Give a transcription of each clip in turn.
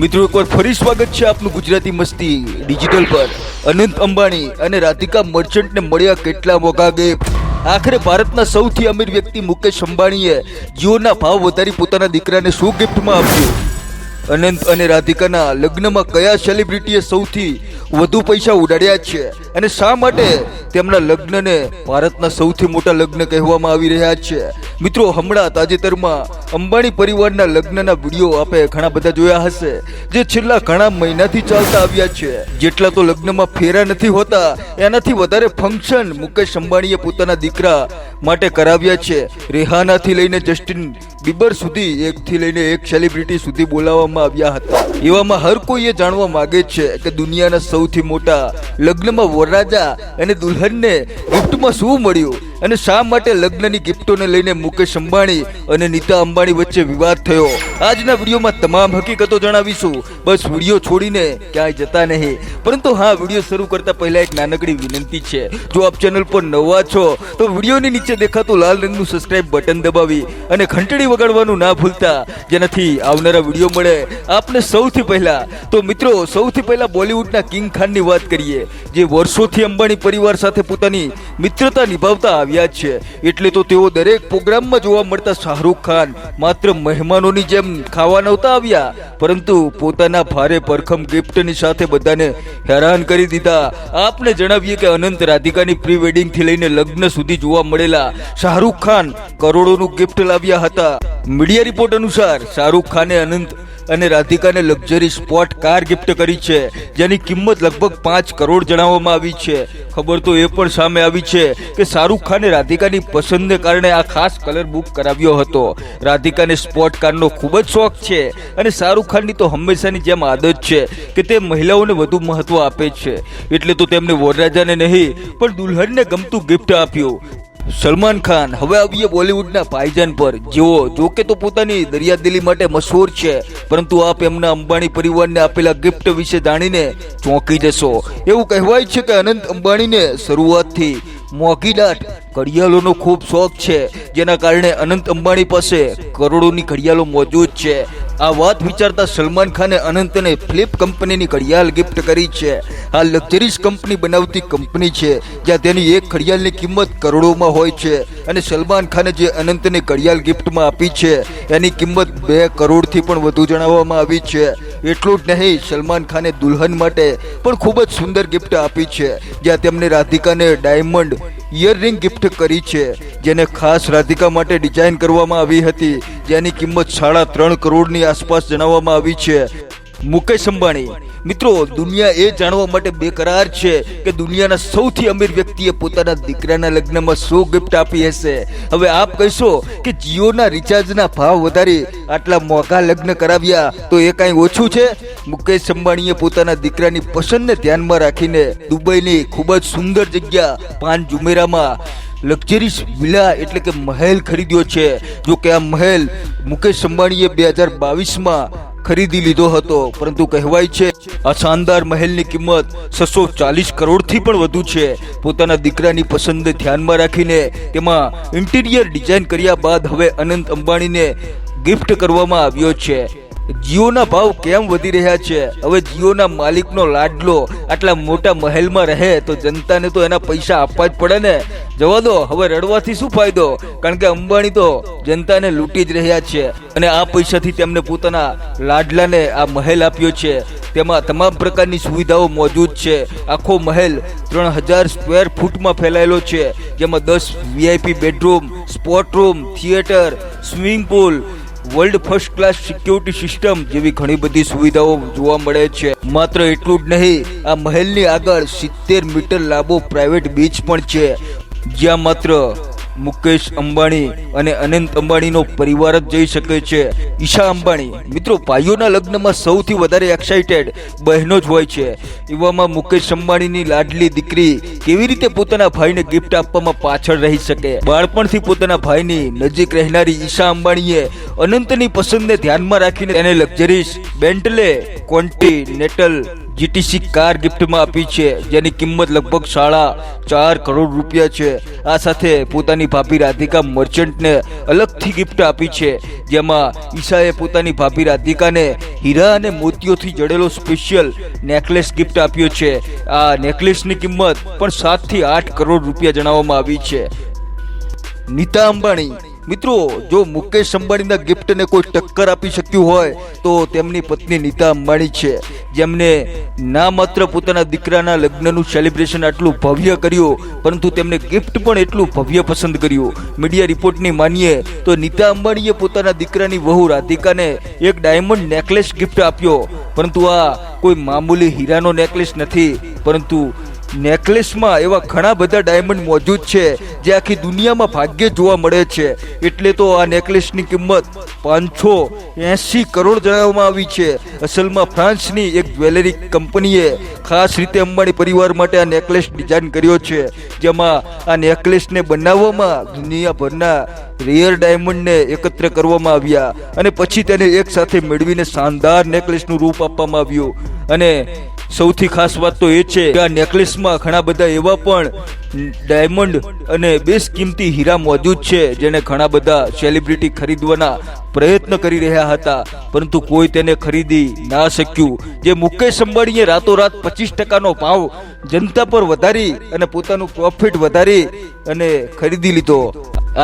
મિત્રો, એકવાર ફરી સ્વાગત છે આપનું ગુજરાતી મસ્તી ડિજિટલ પર. અનંત અંબાણી અને રાધિકા મર્ચન્ટને મળ્યા કેટલા મોઘા ગિફ્ટ આખરે ભારતના સૌથી અમીર વ્યક્તિ મુકેશ અંબાણીએ જીઓના ભાવ વધારી પોતાના દીકરાને શું ગિફ્ટમાં આપ્યું? અનંત અને રાધિકાના લગ્નમાં કયા સેલિબ્રિટીએ સૌથી વધુ પૈસા ઉડાડ્યા છે. અને શા માટે? તેમના લગ્નને ભારતના સૌથી મોટા લગ્ન કહેવામાં આવી રહ્યા છે. મિત્રો, હમણાં તાજેતરમાં અંબાણી પરિવારના લગ્નના વીડિયો આપે ઘણા બધા જોયા હશે, જે છેલ્લા ઘણા મહિનાથી ચાલતા આવ્યા છે. જેટલા તો લગ્નમાં ફેરા નથી હોતા, એનાથી વધારે ફંક્શન મુકેશ અંબાણીએ પોતાના દીકરા માટે કરાવ્યા છે. રેહાનાથી લઈને જસ્ટિન બીબર સુધી એકથી લઈને એક સેલિબ્રિટી સુધી બોલાવવામાં આવ્યા હતા. એવામાં હર કોઈ એ જાણવા માગે છે કે દુનિયાના સૌથી મોટા લગ્નમાં વરરાજા અને દુલ્હનને ગિફ્ટમાં શું મળ્યું? અને શા માટે લગ્નની ગિફ્ટોને લઈને મુકેશ અંબાણી અને નીતા અંબાણી વચ્ચે વિવાદ થયો? આજના વિડીયોમાં તમામ હકીકતો જણાવીશું. બસ વીડિયો છોડીને ક્યાંય જતા નહીં. પરંતુ હા, વીડિયો શરૂ કરતા પહેલા એક નાનકડી વિનંતી છે. જો આપ ચેનલ પર નવા છો, તો વિડીયોની નીચે દેખાતું લાલ રંગનું સબસ્ક્રાઇબ બટન દબાવી અને ઘંટડી વગાડવાનું ના ભૂલતા. જેનાથી આવનારા વીડિયો મળે. આપને સૌથી પહેલા, તો મિત્રો, સૌથી પહેલા બોલિવૂડના કિંગ ખાનની વાત કરીએ. જે વર્ષોથી અંબાણી પરિવાર સાથે પોતાની મિત્રતા નિભાવતા આવ્યા છે. એટલે તો તેઓ દરેક પ્રોગ્રામમાં જોવા મળતા શાહરૂખ ખાન માત્ર મહેમાનોની જેમ ખાવા નહોતા આવ્યા, પરંતુ પોતાના ભારે પરખમ ગિફ્ટની સાથે બધાને હેરાન કરી દીધા. આપને જણાવીએ કે અનંત રાધિકાની પ્રી વેડિંગથી લઈને લગ્ન સુધી જોવા મળેલા શાહરૂખ ખાન કરોડોનું ગિફ્ટ લાવ્યા હતા. મીડિયા રિપોર્ટ અનુસાર શાહરૂખ ખાને અનંત અને રાધિકાને લક્ઝરી સ્પોર્ટ કાર ગિફ્ટ કરી છે, જેની કિંમત લગભગ પાંચ કરોડ જણાવવામાં આવી છે. ખબર તો એ પણ સામે આવી છે કે શાહરૂખ ખાને રાધિકાની પસંદને કારણે આ ખાસ કલર બુક કરાવ્યો હતો. રાધિકાને સ્પોર્ટ કારનો ખૂબ જ શોખ છે અને શાહરૂખ ખાનની તો હંમેશાની જેમ આદત છે કે તે મહિલાઓને વધુ મહત્વ આપે છે. એટલે તો તેમને વરરાજાને નહીં, પણ દુલ્હનને ગમતું ગિફ્ટ આપ્યું. સલમાન ખાન હવે આવીએ બોલિવૂડના ભાઈજાન પર. જેઓ જોકે તો પોતાની દરિયાદિલી માટે મશહૂર છે, પરંતુ આપ એમના અંબાણી પરિવારને આપેલા ગિફ્ટ વિશે જાણીને ચોંકી જશો. એવું કહેવાય છે કે અનંત અંબાણીને શરૂઆતથી મોઘીદાટ ઘડિયાળોનો ખૂબ શોખ છે, જેના કારણે અનંત અંબાણી પાસે કરોડોની ઘડિયાળો મોજૂદ છે. આ વાત વિચારતા સલમાન ખાને અનંતને ફ્લિપ કંપનીની ઘડિયાળ ગિફ્ટ કરી છે. આ લક્ઝરીઝ કંપની બનાવતી કંપની છે, જ્યાં તેની એક ઘડિયાળની કિંમત કરોડોમાં હોય છે અને સલમાન ખાને જે અનંતને ઘડિયાળ ગિફ્ટમાં આપી છે, એની કિંમત બે કરોડથી પણ વધુ જણાવવામાં આવી છે. એટલું જ નહીં, સલમાન ખાને દુલ્હન માટે પણ ખૂબ જ સુંદર ગિફ્ટ આપી છે, જ્યાં તેમને રાધિકાને ડાયમંડ ઇયરરિંગ ગિફ્ટ કરી છે, જેને ખાસ રાધિકા માટે ડિઝાઇન કરવામાં આવી હતી. જેની કિંમત સાડા ત્રણ કરોડની આસપાસ જણાવવામાં આવી છે. મુકેશ અંબાણી મિત્રો, દુનિયા એ જાણવા માટે બેકરાર છે કે દુનિયાના સૌથી અમીર વ્યક્તિએ પોતાના દીકરાના લગ્નમાં શું ગિફ્ટ આપી હશે. હવે આપ કહેશો કે જીઓના રિચાર્જના ભાવ વધારી આટલા મોંઘા લગ્ન કરાવ્યા તો એ કાંઈ ઓછું છે? મુકેશ અંબાણીએ પોતાના દીકરાની પસંદને ધ્યાનમાં રાખીને દુબઈની ખૂબ જ સુંદર જગ્યા પાન જુમેરામાં લક્ઝરીસ વિલા એટલે કે મહેલ ખરીદ્યો છે. જો કે આ મહેલ મુકેશ અંબાણીએ બે હજાર બાવીસમાં ખરીદી લીધો હતો, પરંતુ કહેવાય છે, આ શાનદાર મહેલની કિંમત છસો ચાલીસ કરોડથી પણ વધુ છે. પોતાના દીકરાની પસંદ ધ્યાનમાં રાખીને તેમાં ઇન્ટિરિયર ડિઝાઇન કર્યા બાદ હવે અનંત અંબાણીને ગિફ્ટ કરવામાં આવ્યો છે. જીઓના ભાવ કેમ વધી રહ્યા છે? હવે જીઓના માલિકનો લાડલો આટલા મોટા મહેલમાં રહે તો જનતાને તો એના પૈસા આપવા જ પડે ને? જવા દો, હવે રડવાથી શું ફાયદો? કારણ કે અંબાણી તો જનતાને લૂંટી જ રહ્યા છે અને આ પૈસાથી તેમને પોતાના લાડલાને આ મહેલ આપ્યો છે. તેમાં તમામ પ્રકારની સુવિધાઓ મોજૂદ છે. આખો મહેલ ત્રણ હજાર સ્ક્વેર ફૂટમાં ફેલાયેલો છે. જેમાં દસ VIP bedroom sport room theatre swimming pool world first class security system જેવી ઘણી બધી સુવિધાઓ જોવા મળે છે. માત્ર એટલું જ નહીં, આ મહેલની આગળ સિત્તેર મીટર લાંબો પ્રાઇવેટ બીચ પણ છે. જ્યાં માત્ર મુકેશ અંબાણી અને અનંત અંબાણીનો પરિવાર જ જઈ શકે છે. ઈશા અંબાણી, મિત્રો, ભાઈઓના લગ્નમાં સૌથી વધારે એક્સાઇટેડ બહેનો જ હોય છે. એવામાં મુકેશ અંબાણીની લાડલી દીકરી કેવી રીતે પોતાના ભાઈને ગિફ્ટ આપવામાં પાછળ રહી શકે? બાળપણથી પોતાના ભાઈની નજીક રહેનારી ઈશા અંબાણીએ અનંતની પસંદને ધ્યાનમાં રાખીને તેને લક્ઝરીસ બેન્ટલે કોન્ટિનેટલ જીટીસી કાર ગિફ્ટમાં આપી છે, જેની કિંમત લગભગ સાડા ચાર કરોડ રૂપિયા છે. આ સાથે પોતાની ભાભી રાધિકા મર્ચન્ટને અલગથી ગિફ્ટ આપી છે, જેમાં ઈશાએ પોતાની ભાભી રાધિકાને હીરા અને મોતીઓથી જડેલો સ્પેશિયલ નેકલેસ ગિફ્ટ આપ્યો છે. આ નેકલેસની કિંમત પણ સાતથી આઠ કરોડ રૂપિયા જણાવવામાં આવી છે. નીતા અંબાણી મિત્રો, જો મુકેશ અંબાણીના ગિફ્ટને કોઈ ટક્કર આપી શક્યું હોય, તો તેમની પત્ની નીતા અંબાણી છે. જેમને ના માત્ર પોતાના દીકરાના લગ્નનું સેલિબ્રેશન આટલું ભવ્ય કર્યું, પરંતુ તેમને ગિફ્ટ પણ એટલું ભવ્ય પસંદ કર્યું. મીડિયા રિપોર્ટની માનીએ તો નીતા અંબાણીએ પોતાના દીકરાની વહુ રાધિકાને એક ડાયમંડ નેકલેસ ગિફ્ટ આપ્યો. પરંતુ આ કોઈ મામૂલી હીરાનો નેકલેસ નથી, પરંતુ નેકલેસમાં એવા ઘણા બધા ડાયમંડ મોજૂદ છે, જે આખી દુનિયામાં ભાગ્યે જોવા મળે છે. એટલે તો આ નેકલેસની કિંમત પાંચસો એંસી કરોડ જણાવવામાં આવી છે. અસલમાં ફ્રાન્સની એક જ્વેલરી કંપનીએ ખાસ રીતે અંબાણી પરિવાર માટે આ નેકલેસ ડિઝાઇન કર્યો છે, જેમાં આ નેકલેસને બનાવવામાં દુનિયાભરના રેયર ડાયમંડને એકત્ર કરવામાં આવ્યા. અને પછી તેને એકસાથે મેળવીને શાનદાર નેકલેસનું રૂપ આપવામાં આવ્યું. અને સૌથી ખાસ વાત તો એ છે કે આ નેકલેસમાં ઘણા બધા એવા પણ ડાયમંડ અને બેસ કિંમતી હીરા મોજૂદ છે, જેને ઘણા બધા સેલિબ્રિટી ખરીદવાના પ્રયત્ન કરી રહ્યા હતા. પરંતુ કોઈ તેને ખરીદી ના શક્યું. જે મુકેશ અંબાણીએ રાતોરાત પચીસ ટકાનો ભાવ જનતા પર વધારી અને પોતાનું પ્રોફિટ વધારી અને ખરીદી લીધો.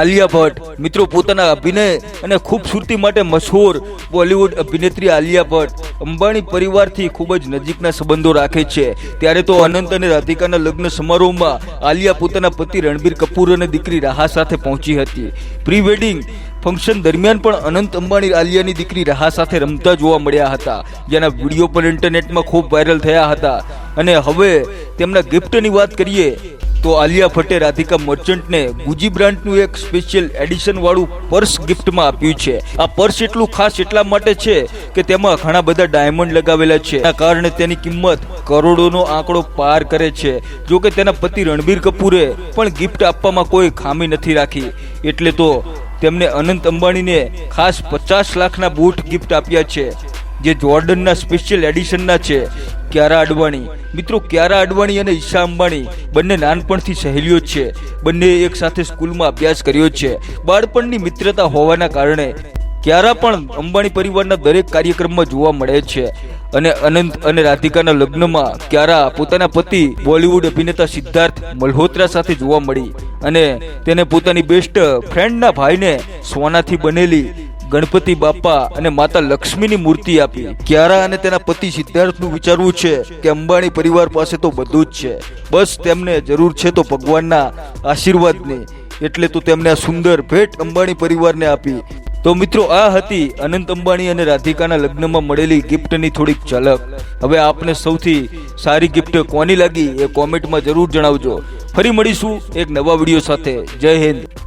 આલિયા ભટ્ટ. મિત્રો પોતાના અભિનય અને ખૂબસૂરતી માટે મશહૂર બોલિવૂડ અભિનેત્રી આલિયા ભટ્ટ અંબાણી પરિવારથી ખૂબ જ નજીકના સંબંધો રાખે છે. ત્યારે તો અનંત અને રાધિકાના લગ્ન સમારોહમાં આલિયા પોતાના પતિ રણબીર કપૂર અને દીકરી રાહા સાથે પહોંચી હતી. પ્રી વેડિંગ ફંક્શન દરમિયાન પણ અનંત અંબાણી આલિયાની દીકરી રાહા સાથે રમતા જોવા મળ્યા હતા, જેના વીડિયો પણ ઇન્ટરનેટમાં ખૂબ વાયરલ થયા હતા. અને હવે તેમના ગિફ્ટની વાત કરીએ તો આલિયા ભટ્ટે રાધિકા મર્ચન્ટને ગુજી બ્રાન્ડનું એક સ્પેશિયલ એડિશન વાળું પર્સ ગિફ્ટમાં આપ્યું છે. આ પર્સ એટલું ખાસ એટલા માટે છે કે તેમાં ઘણા બધા ડાયમંડ લગાવેલા છે. આ કારણે તેની કિંમત કરોડોનો આંકડો પાર કરે છે. જો કે તેના પતિ રણબીર કપૂરે પણ ગિફ્ટ આપવામાં કોઈ ખામી નથી રાખી. એટલે તો તેમને અનંત અંબાણીને ખાસ પચાસ લાખના બૂટ ગિફ્ટ આપ્યા છે. જે જોર્ડનના સ્પેશિયલ એડિશનના છે, ક્યારા અડવાણી. મિત્રો, ક્યારા અડવાણી અને ઈશા અંબાણી બંને નાનપણથી સહેલીઓ જ છે. બંને એક સાથે સ્કૂલમાં અભ્યાસ કર્યો છે. બાળપણની મિત્રતા હોવાના કારણે ક્યારા પણ અંબાણી પરિવારના દરેક કાર્યક્રમમાં જોવા મળે છે. અને અનંત અને રાધિકાના લગ્નમાં ક્યારા પોતાના પતિ, બોલિવૂડ અભિનેતા સિદ્ધાર્થ મલ્હોત્રા સાથે જોવા મળી અને તેને પોતાની બેસ્ટ ફ્રેન્ડના ભાઈને સોનાથી બનેલી ગણપતિ બાપા અને માતા લક્ષ્મીની મૂર્તિ આપી. ક્યારા અને તેના પતિ સિદ્ધાર્થનું વિચારવું છે કે અંબાણી પરિવાર પાસે તો બધું જ છે. બસ તેમને જરૂર છે તો ભગવાનના આશીર્વાદની. એટલે તો તેમને આ સુંદર ભેટ અંબાણી પરિવારને આપી. તો મિત્રો આ હતી અનંત અંબાણી અને રાધિકાના લગ્નમાં મળેલી ગિફ્ટની થોડીક ઝલક. હવે આપને સૌથી સારી ગિફ્ટ કોની લાગી એ કોમેન્ટમાં જરૂર જણાવજો. ફરી મળીશું એક નવા વીડિયો સાથે. જય હિન્દ.